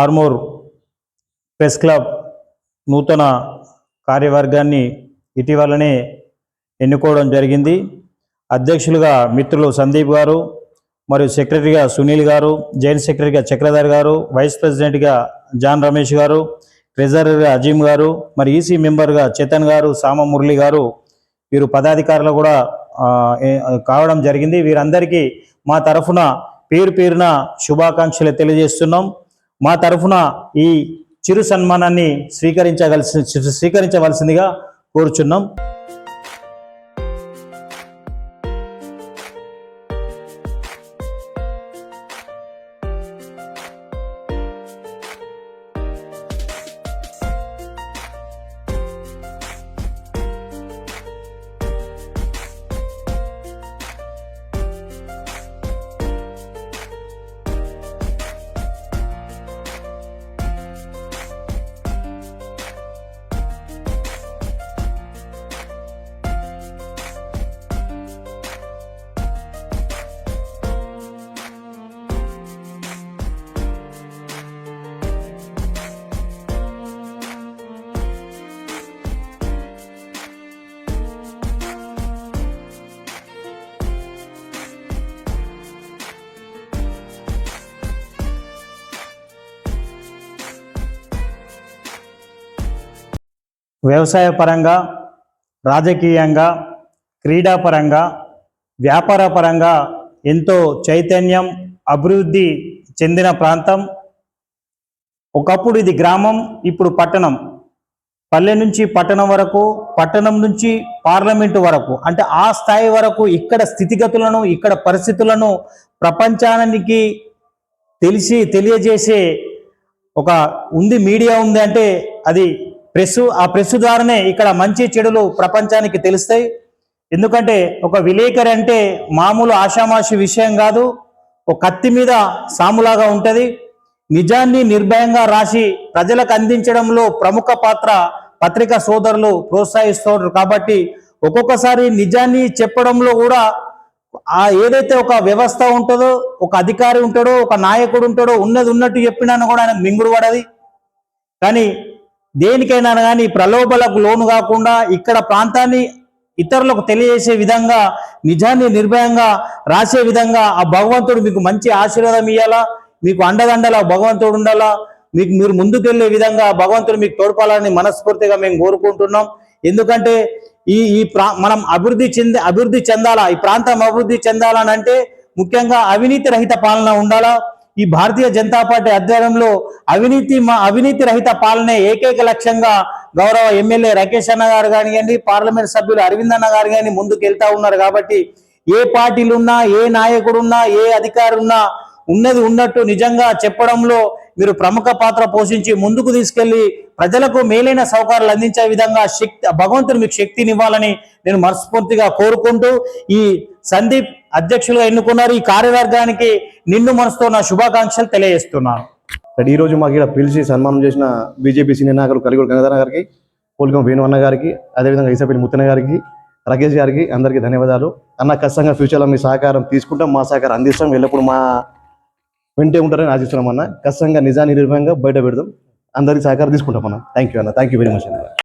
Armour press club నూతన కార్యవర్గాన్ని ఇటీవలనే ఎన్నుకోవడం జరిగింది. అధ్యక్షులుగా మిత్రులు సందీప్ గారు మరియు సెక్రటరీగా సునీల్ గారు జాయింట్ సెక్రటరీగా చక్రధర్ గారు వైస్ ప్రెసిడెంట్గా జాన్ రమేష్ గారు ట్రెజరర్గా అజీమ్ గారు మరి ఈసీ మెంబర్గా చేతన్ గారు సామ మురళి గారు వీరు పదాధికారులు కూడా కావడం జరిగింది. వీరందరికీ మా తరఫున పేరు పేరున శుభాకాంక్షలు తెలియజేస్తున్నాం. మా తరఫున ఈ చిరు సన్మానాన్ని స్వీకరించగలసి స్వీకరించవలసిందిగా కోరుచున్నాం. వ్యవసాయ పరంగా రాజకీయంగా క్రీడాపరంగా వ్యాపార పరంగా ఎంతో చైతన్యం అభివృద్ధి చెందిన ప్రాంతం. ఒకప్పుడు ఇది గ్రామం ఇప్పుడు పట్టణం. పల్లె నుంచి పట్టణం వరకు పట్టణం నుంచి పార్లమెంటు వరకు అంటే ఆ స్థాయి వరకు ఇక్కడ స్థితిగతులను ఇక్కడ పరిస్థితులను ప్రపంచానికి తెలిసి తెలియజేసే ఒక ఉంది మీడియా ఉంది అంటే అది ప్రెస్ ఆ ప్రెస్ ద్వారానే ఇక్కడ మంచి చెడులు ప్రపంచానికి తెలుస్తాయి. ఎందుకంటే ఒక విలేకరి అంటే మామూలు ఆషామాషి విషయం కాదు. ఒక కత్తి మీద సాములాగా ఉంటుంది. నిజాన్ని నిర్భయంగా రాసి ప్రజలకు అందించడంలో ప్రముఖ పాత్ర పత్రికా సోదరులు ప్రోత్సహిస్తున్నారు కాబట్టి ఒక్కొక్కసారి నిజాన్ని చెప్పడంలో కూడా ఆ ఏదైతే ఒక వ్యవస్థ ఉంటుందో ఒక అధికారి ఉంటాడో ఒక నాయకుడు ఉంటాడో ఉన్నది ఉన్నట్టు చెప్పినా కూడా ఆయన మింగుడు పడది. కానీ దేనికైనా కానీ ప్రలోభలకు లోను కాకుండా ఇక్కడ ప్రాంతాన్ని ఇతరులకు తెలియజేసే విధంగా నిజాన్ని నిర్భయంగా రాసే విధంగా ఆ భగవంతుడు మీకు మంచి ఆశీర్వాదం ఇవ్వాలా మీకు అండదండలా భగవంతుడు ఉండాలా? మీకు మీరు ముందుకెళ్ళే విధంగా భగవంతుడు మీకు తోడ్పాలని మనస్ఫూర్తిగా మేము కోరుకుంటున్నాం. ఎందుకంటే ఈ ఈ ప్రా మనం అభివృద్ధి చెంది అభివృద్ధి చెందాలా? ఈ ప్రాంతం అభివృద్ధి చెందాలని అంటే ముఖ్యంగా అవినీతి రహిత పాలన ఉండాలా? ఈ భారతీయ జనతా పార్టీ ఆధ్వర్యంలో అవినీతి మా అవినీతి రహిత పాలనే ఏకైక లక్ష్యంగా గౌరవ ఎమ్మెల్యే రాకేష్ అన్న గారు కానివ్వండి పార్లమెంట్ సభ్యులు అరవింద్ అన్న గారు కానీ ముందుకు వెళ్తా ఉన్నారు కాబట్టి ఏ పార్టీలు ఉన్నా ఏ నాయకుడున్నా ఏ అధికారున్నా ఉన్నది ఉన్నట్టు నిజంగా చెప్పడంలో మీరు ప్రముఖ పాత్ర పోషించి ముందుకు తీసుకెళ్ళి ప్రజలకు మేలైన సౌకర్యాలు అందించే విధంగా శక్తి భగవంతుడు మీకు శక్తినివ్వాలని నేను మనస్ఫూర్తిగా కోరుకుంటూ ఈ సందీప్ అధ్యక్షులుగా ఎన్నుకున్నారు ఈ కార్యవర్గానికి నిన్ను మనసుతో నా శుభాకాంక్షలు తెలియజేస్తున్నాను. ఈ రోజు మాకు ఇక్కడ పిలిచి సన్మానం చేసిన బీజేపీ సీనియర్ నాయకులు కలిగొడు గంగాధర గారికి పోలికం వేణువన్న గారికి అదేవిధంగా ఈసపల్లి ముత్తన్న గారికి రాకేష్ గారికి అందరికీ ధన్యవాదాలు. అన్న ఖచ్చితంగా ఫ్యూచర్లో మీ సహకారం తీసుకుంటాం మా సహకారం అందిస్తాం. ఎల్లప్పుడు మా వెంటే ఉంటారని ఆశిస్తున్నాం అన్న. ఖచ్చితంగా నిజాన్ని నిర్భయంగా బయట పెడదాం. అందరికి సహకారం తీసుకుంటాం అన్న. థ్యాంక్ యూ అన్న. థ్యాంక్ యూ వెరీ మచ్ అన్న.